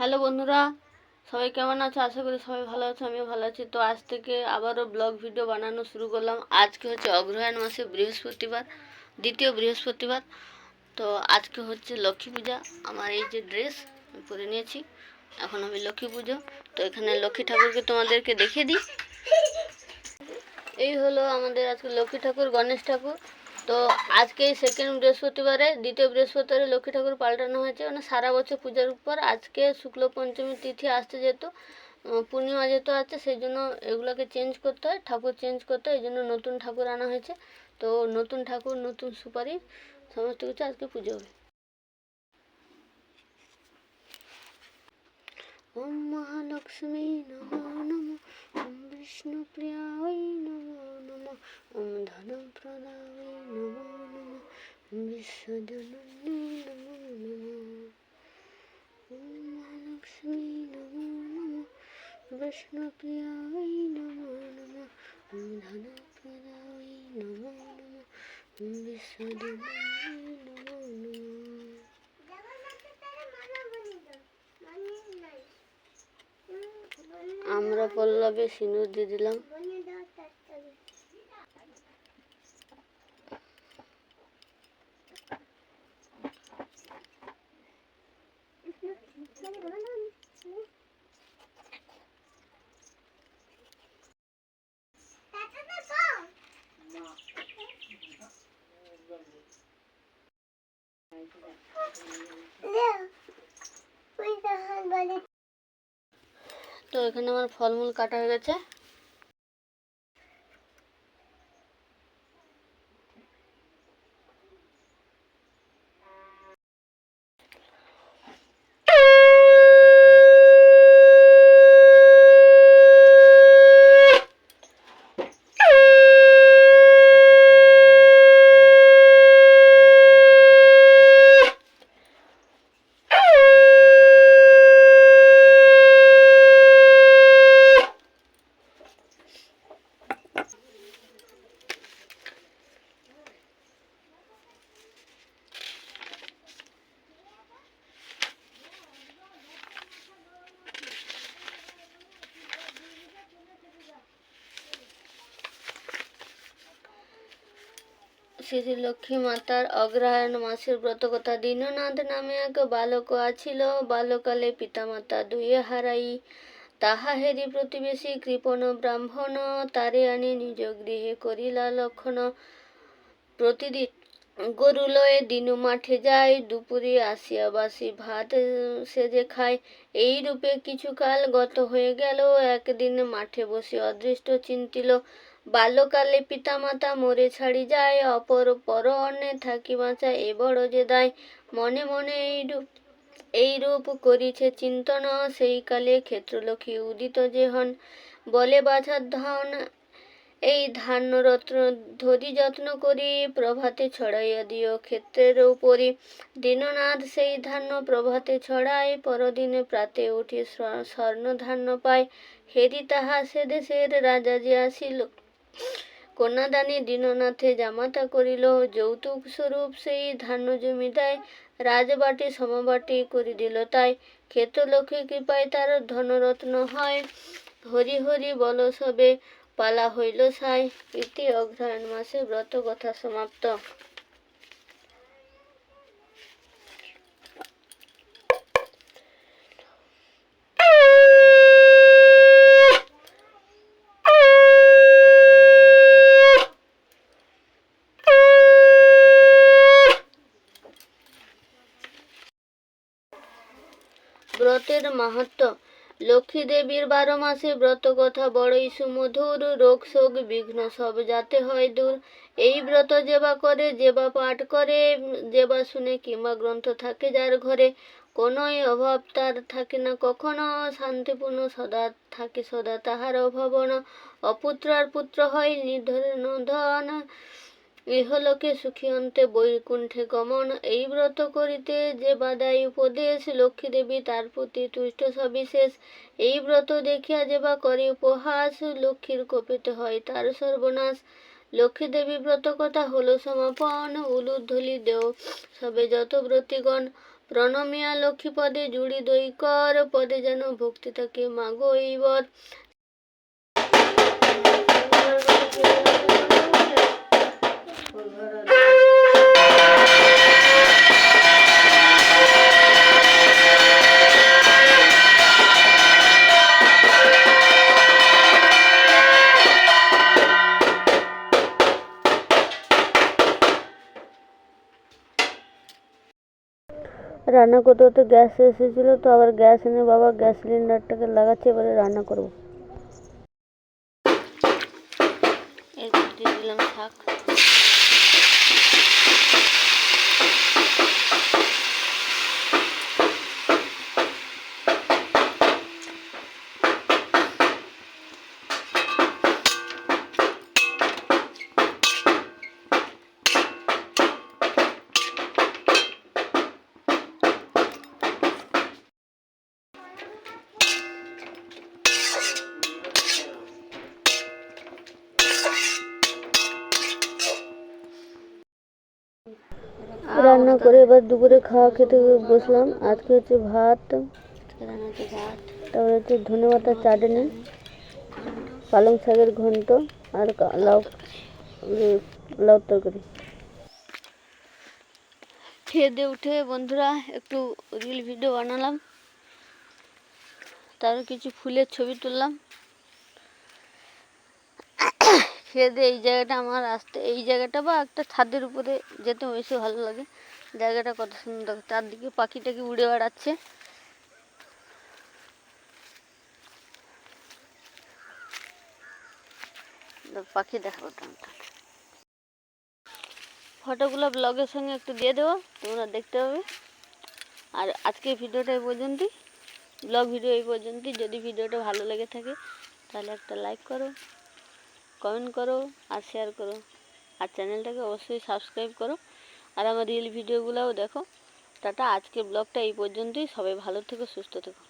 Hello বন্ধুরা, সবাই কেমন আছো? আশা করি সবাই ভালো আছো, আমিও ভালো আছি। তো আজ থেকে আবারও ব্লগ ভিডিও বানানো শুরু করলাম। আজকে হচ্ছে অগ্রহায়ণ মাসে বৃহস্পতিবার, দ্বিতীয় বৃহস্পতিবার। তো আজকে হচ্ছে লক্ষ্মী পূজা। আমার এই যে ড্রেস পরে নিয়েছি। এখন আমি লক্ষ্মী পুজো। তো এখানে লক্ষ্মী ঠাকুরকে তোমাদেরকে দেখিয়ে দিই। এই হলো আমাদের আজকে লক্ষ্মী ঠাকুর, গণেশ ঠাকুর। তো আজকে সেকেন্ড বৃহস্পতিবারে, দ্বিতীয় বৃহস্পতিবারে লক্ষ্মী ঠাকুর পাল্টানো হয়েছে। মানে সারা বছর পূজার উপর। আজকে শুক্ল পঞ্চমী তিথি আসতে যেহেতু পূর্ণিমা যেহেতু আছে, সেই জন্য এগুলোকে চেঞ্জ করতে হয়, ঠাকুর চেঞ্জ করতে হয়, এই জন্য নতুন ঠাকুর আনা হয়েছে। তো নতুন ঠাকুর, নতুন সুপারি, সমস্ত কিছু আজকে পুজো হবে। ওম মহালক্ষ্মী নমো নমঃ। ওম বিষ্ণুপ্রিয়ায় নমো নমঃ ওম ধনপ্রদায় নমো নমঃ ওম বিশ্বজননী নমো নমঃ ওম মহালক্ষ্মী নমো নমঃ বিষ্ণুপ্রিয়ায় নমো নমঃ ওম ধনপ্রদায় নমো নমঃ ওম বিশ্বজননী নমো নমঃ আমরা পল্লবে সিঁদুর দিয়ে দিলাম। তো এখানে আমার ফলমূল কাটা হয়ে গেছে। শ্রী লক্ষ্মী মাতার অগ্রহায়ণ মাসের ব্রতকথা দীননাথ নামে এক বালক আছিল। বালকালে পিতামাতা দুয়ে হারাই। তাহা হেরি প্রতিবেশী কৃপণ ব্রাহ্মণ, তারে আনি নিজ গৃহে করিলা লক্ষণ। প্রতিদিন গরু লয়ে দিনু মাঠে যায়, দুপুরে আসিয়া বাসি ভাত সেজে খায়। এই রূপে কিছুকাল গত হয়ে গেল, একদিন মাঠে বসে অদৃষ্ট চিন্তিল। বাল্যকালে পিতামাতা মরে ছাড়ি যায়, অপর পর অন্যে থাকি বাঁচা এ বড় যে দায়। মনে মনে এই রূপ এই রূপ করিছে চিন্তন, সেই কালে ক্ষেত্রলক্ষ্মী উদিত যে হন। বলে বাছার ধন, এই ধান্য রত্ন ধরি যত্ন করি, প্রভাতে ছড়াইয়া দিও ক্ষেত্রের উপরি দীননাথ সেই ধান্য প্রভাতে ছড়ায়, পরদিনে প্রাতে উঠি স্ব- স্বর্ণ ধান্য পায়। হেরি তাহা সে দেশের রাজা যে আসিল কন্যাদানে দীননাথে জামাতা করিল, যৌতুক স্বরূপ সেই ধান্য জমি দেয় রাজবাটি সমবাটি করি দিল তাই। ক্ষেত লক্ষ্মী কৃপায় তার ধনরত্ন হয়। হরি হরি বল সবে পালা হইল সাই। ইতি অগ্রহায়ণ মাসে ব্রত কথা সমাপ্ত। ব্রতের মাহাত্ম। লক্ষ্মী দেবীর বারো মাসে ব্রত কথা বড়ই সুমধুর রোগ, শোক, বিঘ্ন, সব যাতে হয় দূর। এই ব্রত যেবা করে, যেবা পাঠ করে, যেবা শুনে কিংবা গ্রন্থ থাকে যার ঘরে। কোনোই অভাব তার থাকে না, কখনো শান্তিপূর্ণ সদা থাকে, সদা তাহার অভাবনা। অপুত্র আর পুত্র হয় নিধন ধন। ইহলোকে সুখী অন্তে বৈকুণ্ঠে গমন। এই ব্রত করিতে যে বাদাই উপদেশ লক্ষ্মী দেবী তার প্রতি তুষ্ট সবিশেষ। এই ব্রত দেখিয়া যে বা করে উপহাস, লক্ষ্মীর কোপিতে হয় তার সর্বনাশ। লক্ষ্মী দেবী ব্রত কথা হলো সমাপন, উলুধ্বলি দেও সবে যত ব্রতিগণ। প্রণমিয়া লক্ষ্মী পদে জুড়ি দই কর, পদে যেন ভক্তি থাকে মাগো এইবর। রান্না করতে করতে গ্যাস এসেছিল, তো আবার গ্যাস এনে বাবা গ্যাস সিলিন্ডারটাকে লাগাচ্ছে, এবারে রান্না করব। দিলাম রান্না করে এবার দুপুরে খাওয়া খেতে বসলাম। আজকে হচ্ছে ভাত, তারপরে হচ্ছে ধনে পাতার চাটনি, পালং শাকের ঘন্ট আর লাউ লাউ তরকারি। খেয়ে দিয়ে উঠে বন্ধুরা একটু রিল ভিডিও বানালাম। তারপর কিছু ফুলের ছবি তুললাম। খেয়ে দিয়ে এই জায়গাটা আমার আসতে এই জায়গাটা বা একটা ছাদের উপরে যেতে বেশি ভালো লাগে। জায়গাটা কত সুন্দর। চারদিকে পাখি টাকি উড়ে বেড়াচ্ছে। পাখি দেখাবো ফটোগুলো ব্লগের সঙ্গে একটু দিয়ে দেবো, তোমরা দেখতে পাবে। আর আজকের ভিডিওটা এই পর্যন্তই। ব্লগ ভিডিও এই পর্যন্তই। যদি ভিডিওটা ভালো লেগে থাকে, তাহলে একটা লাইক করো কমেন্ট করো, আর শেয়ার করো। আর চ্যানেলটাকে অবশ্যই সাবস্ক্রাইব করো। আর আমার রিল ভিডিওগুলোও দেখো। টাটা আজকে ব্লগটা এই পর্যন্তই। সবাই ভালো থেকো, সুস্থ থেকো।